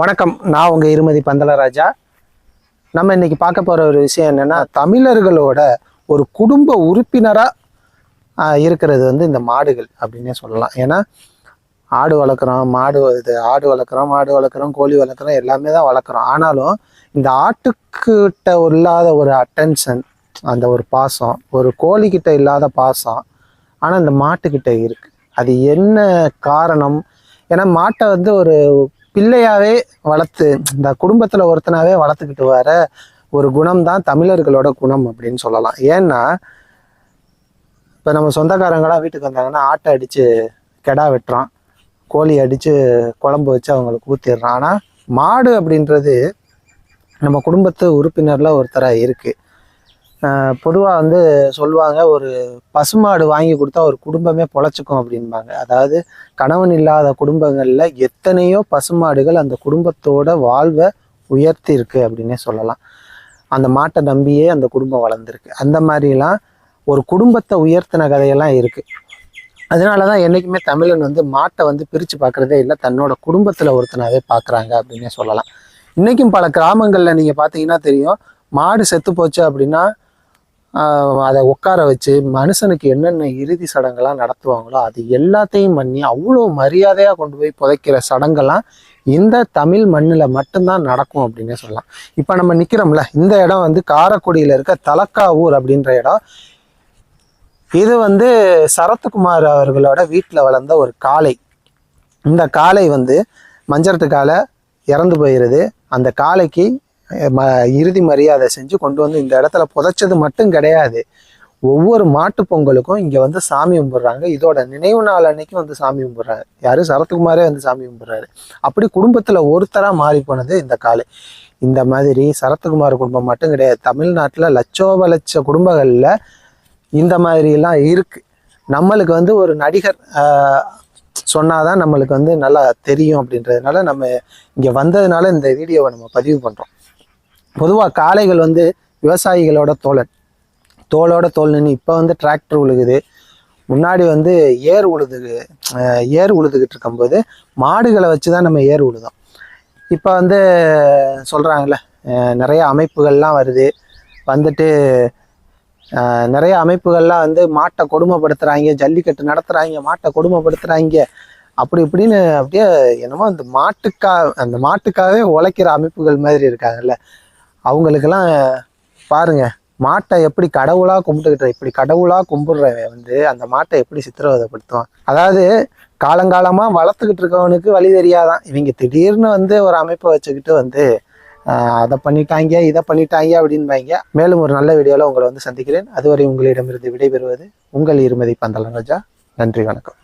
வணக்கம். நான் உங்கள் இருமதி பந்தலராஜா. நம்ம இன்னைக்கு பார்க்க போகிற ஒரு விஷயம் என்னென்னா தமிழர்களோட ஒரு குடும்ப உறுப்பினராக இருக்கிறது வந்து இந்த மாடுகள் அப்படின்னே சொல்லலாம். ஏன்னா ஆடு வளர்க்குறோம் மாடு இது ஆடு வளர்க்குறோம் மாடு வளர்க்குறோம் கோழி வளர்க்குறோம் எல்லாமே தான் வளர்க்குறோம். ஆனாலும் இந்த ஆட்டுக்கிட்ட இல்லாத ஒரு அட்டென்ஷன் அந்த ஒரு பாசம் ஒரு கோழிக்கிட்ட இல்லாத பாசம் ஆனால் இந்த மாட்டுக்கிட்ட இருக்குது அது என்ன காரணம்? ஏன்னா மாட்டை வந்து ஒரு பிள்ளையாவே வளர்த்து இந்த குடும்பத்தில் ஒருத்தனாவே வளர்த்துக்கிட்டு வர ஒரு குணம் தான் தமிழர்களோட குணம் அப்படின்னு சொல்லலாம். ஏன்னா இப்போ நம்ம சொந்தக்காரங்களாம் வீட்டுக்கு வந்தாங்கன்னா ஆட்டை அடித்து கெடா வெட்டுறான். கோழி அடித்து குழம்பு வச்சு அவங்களுக்கு ஊற்றிடுறான் ஆனால் மாடு அப்படின்றது நம்ம குடும்பத்து உறுப்பினரில் ஒருத்தராக இருக்குது பொதுவாக வந்து சொல்லுவாங்க ஒரு பசுமாடு வாங்கி கொடுத்தா ஒரு குடும்பமே பொழைச்சிக்கும் அப்படின்பாங்க அதாவது கணவன் இல்லாத குடும்பங்களில் எத்தனையோ பசுமாடுகள் அந்த குடும்பத்தோட வாழ்வை உயர்த்தி இருக்கு அப்படின்னே சொல்லலாம். அந்த மாட்டை நம்பியே அந்த குடும்பம் வளர்ந்துருக்கு. அந்த மாதிரிலாம் ஒரு குடும்பத்தை உயர்த்தின கதையெல்லாம் இருக்குது அதனால தான் என்றைக்குமே தமிழன் வந்து மாட்டை வந்து பிரித்து பார்க்குறதே இல்லை தன்னோட குடும்பத்தில் ஒருத்தனாவே பார்க்குறாங்க அப்படின்னே சொல்லலாம். இன்றைக்கும் பல கிராமங்களில் நீங்கள் பார்த்தீங்கன்னா தெரியும் மாடு செத்து போச்சு அப்படின்னா அதை உட்கார வச்சு மனுஷனுக்கு என்னென்ன இறுதி சடங்கெல்லாம் நடத்துவாங்களோ அது எல்லாத்தையும் பண்ணி அவ்வளோ மரியாதையாக கொண்டு போய் புதைக்கிற சடங்கெல்லாம் இந்த தமிழ் மண்ணில் மட்டும்தான் நடக்கும் அப்படின்னே சொல்லலாம். இப்போ நம்ம நிற்கிறோம்ல இந்த இடம் வந்து காரைக்குடியில் இருக்க தலக்காவூர் அப்படின்ற இடம். இது வந்து சரத்குமார் அவர்களோட வீட்டில் வளர்ந்த ஒரு காளை. இந்த காளை வந்து மஞ்சரத்து காலை இறந்து போயிடுது அந்த காளைக்கு ம இறுதி மரியாதை செஞ்சு கொண்டு வந்து இந்த இடத்துல புதைச்சது மட்டும் கிடையாது. ஒவ்வொரு மாட்டு பொங்கலுக்கும் இங்கே வந்து சாமி கும்பிட்றாங்க. இதோட நினைவு நாள் அன்னைக்கு வந்து சாமி கும்பிட்றாங்க. யார்? சரத்குமாரே வந்து சாமி கும்பிட்றாரு. அப்படி குடும்பத்தில் ஒருத்தராக மாறி போனது இந்த காளை. இந்த மாதிரி சரத்குமார் குடும்பம் மட்டும் கிடையாது. தமிழ்நாட்டில் லட்சோப லட்ச குடும்பங்களில் இந்த மாதிரிலாம் இருக்குது நம்மளுக்கு வந்து ஒரு நடிகர் சொன்னாதான் நம்மளுக்கு வந்து நல்லா தெரியும் அப்படின்றதுனால நம்ம இங்கே வந்ததுனால இந்த வீடியோவை நம்ம பதிவு பண்ணுறோம் பொதுவாக காளைகள் வந்து விவசாயிகளோட தோழன். தோளோட தோல் நின்று இப்போ வந்து டிராக்டர் உழுகுது. முன்னாடி வந்து ஏர் உழுது ஏர் உழுதுகிட்டு இருக்கும்போது மாடுகளை வச்சு தான் நம்ம ஏர் உழுதோம். இப்போ வந்து சொல்கிறாங்கல்ல நிறைய அமைப்புகள்லாம் வருது. வந்துட்டு நிறைய அமைப்புகள்லாம் வந்து மாட்டை கொடுமைப்படுத்துகிறாங்க ஜல்லிக்கட்டு நடத்துகிறாங்க மாட்டை கொடுமைப்படுத்துகிறாங்க அப்படி இப்படின்னு அப்படியே என்னமோ அந்த மாட்டுக்கா அந்த மாட்டுக்காகவே உழைக்கிற அமைப்புகள் மாதிரி இருக்காங்கல்ல. அவங்களுக்கெல்லாம் பாருங்கள் மாட்டை எப்படி கடவுளாக கும்பிட்டுக்கிட்ட இப்படி கடவுளாக கும்பிடுறவன் வந்து அந்த மாட்டை எப்படி சித்திரவதைப்படுத்துவான்? அதாவது காலங்காலமாக வளர்த்துக்கிட்டு இருக்கவனுக்கு வழி தெரியாதான். இவங்க திடீர்னு வந்து ஒரு அமைப்பை வச்சுக்கிட்டு வந்து அதை பண்ணிட்டாங்க இதை பண்ணிட்டாங்க அப்படின்பாங்க. மேலும் ஒரு நல்ல வீடியோவில் உங்களை வந்து சந்திக்கிறேன். அதுவரை உங்களிடமிருந்து விடைபெறுவது உங்கள் இருமதி பந்தலன் ராஜா. நன்றி வணக்கம்.